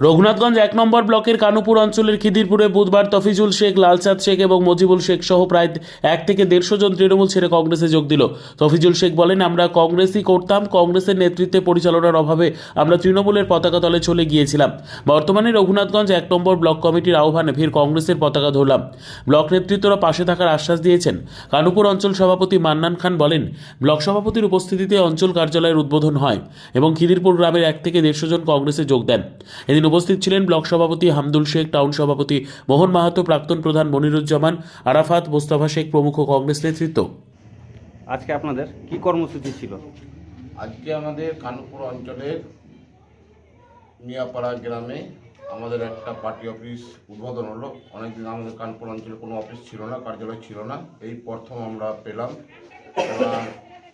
রঘুনাথগঞ্জ এক নম্বর ব্লকের কানুপুর অঞ্চলের খিদিরপুরে বুধবার তফিজুল শেখ লালচাঁদ শেখ এবং মজিবুল শেখ সহ প্রায় এক থেকে দেড়শো জন তৃণমূল ছেড়ে কংগ্রেসে যোগ দিল। তফিজুল শেখ বলেন, আমরা কংগ্রেসই করতাম, কংগ্রেসের নেতৃত্বে পরিচালনার অভাবে আমরা তৃণমূলের পতাকা তলে চলে গিয়েছিলাম। বর্তমানে রঘুনাথগঞ্জ এক নম্বর ব্লক কমিটির আহ্বানে ফির কংগ্রেসের পতাকা ধরলাম। ব্লক নেতৃত্বরা পাশে থাকার আশ্বাস দিয়েছেন। কানুপুর অঞ্চল সভাপতি মান্নান খান বলেন, ব্লক সভাপতির উপস্থিতিতে অঞ্চল কার্যালয়ের উদ্বোধন হয় এবং খিদিরপুর গ্রামের এক থেকে দেড়শো জন কংগ্রেসে যোগ দেন। এদিন উপস্থিত ছিলেন ব্লক সভাপতি হামদুল শেখ টাউন সভাপতি মোহন মাহাতো প্রাক্তন প্রধান মনিরুজ্জামান আরাফাত মোস্তাফা শেখ প্রমুখ কংগ্রেস নেতৃত্ব। আজকে আপনাদের কি কর্মসূচি ছিল? আজকে আমাদের কানপুর অঞ্চলের মিয়াপাড়া গ্রামে আমাদের একটা পার্টি অফিস উদ্বোধন হলো। অনেকদিন আমাদের কানপুর অঞ্চলে কোনো অফিস ছিল না কার্যালয় ছিল না। এই প্রথম আমরা পেলাম।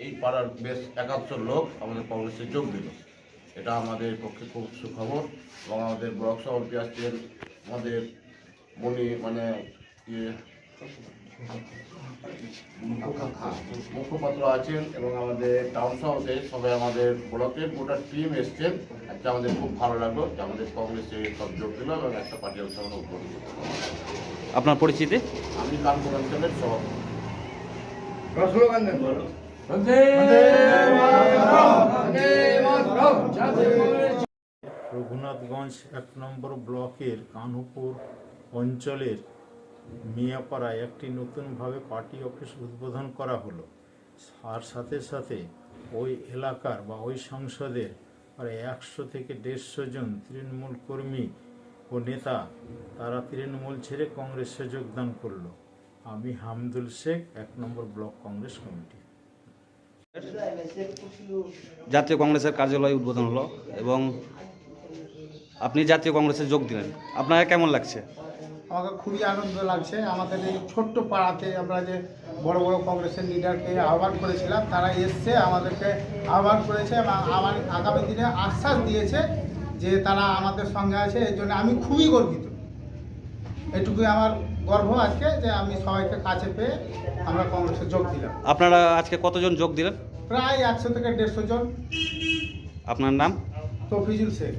এই পাড়ার বেশ একাত্তর লোক আমাদের কংগ্রেসে যোগ দিল। এটা আমাদের পক্ষে খুব সুখবর এবং আমাদের ব্লক সভাপতি আসছেন আমাদের মনি মানে ইয়ে মুখপাত্র আছেন এবং আমাদের টাউন সভাতে সবাই আমাদের ব্লকের গোটা টিম এসছেন। আজকে আমাদের খুব ভালো লাগল যে আমাদের কংগ্রেসে সব যোগ দিল এবং একটা পার্টি অবস্থান উদ্বোধন আপনার পরিচিতি? আমি কানপুর অঞ্চলের সভাপতি। রঘুনাথগঞ্জ এক নম্বর ব্লকের কানহুপুর অঞ্চলের মিয়াপাড়ায় একটি নতুনভাবে পার্টি অফিস উদ্বোধন করা হলো। আর সাথে সাথে ওই এলাকার বা ওই সংসদের প্রায় একশো থেকে দেড়শো জন তৃণমূল কর্মী ও নেতা, তারা তৃণমূল ছেড়ে কংগ্রেসে যোগদান করল। আমি হামদুল শেখ, এক নম্বর ব্লক কংগ্রেস কমিটি। জাতীয় কংগ্রেসের কার্যালয় উদ্বোধন হলো এবং আপনি জাতীয় কংগ্রেসে যোগ দিলেন। আপনার কেমন লাগছে? আমাকে খুবই আনন্দ লাগছে। আমাদের এই ছোট্ট পাড়াতে আমরা যে বড় বড় কংগ্রেসের লিডারকে আহ্বান করেছিলাম তারা এসছে আমাদেরকে আহ্বান করেছে এবং আমার আগামী দিনে আশ্বাস দিয়েছে যে তারা আমাদের সঙ্গে আছে। এই জন্য আমি খুবই গর্বিত। এটুকুই আমার গর্ব আজকে যে আমি সবাইকে কাছে পেয়ে আমরা কংগ্রেসে যোগ দিলাম। আপনারা আজকে কতজন যোগ দিলেন? প্রায় একশো থেকে দেড়শো জন। আপনার নাম? তফিজুল শেখ।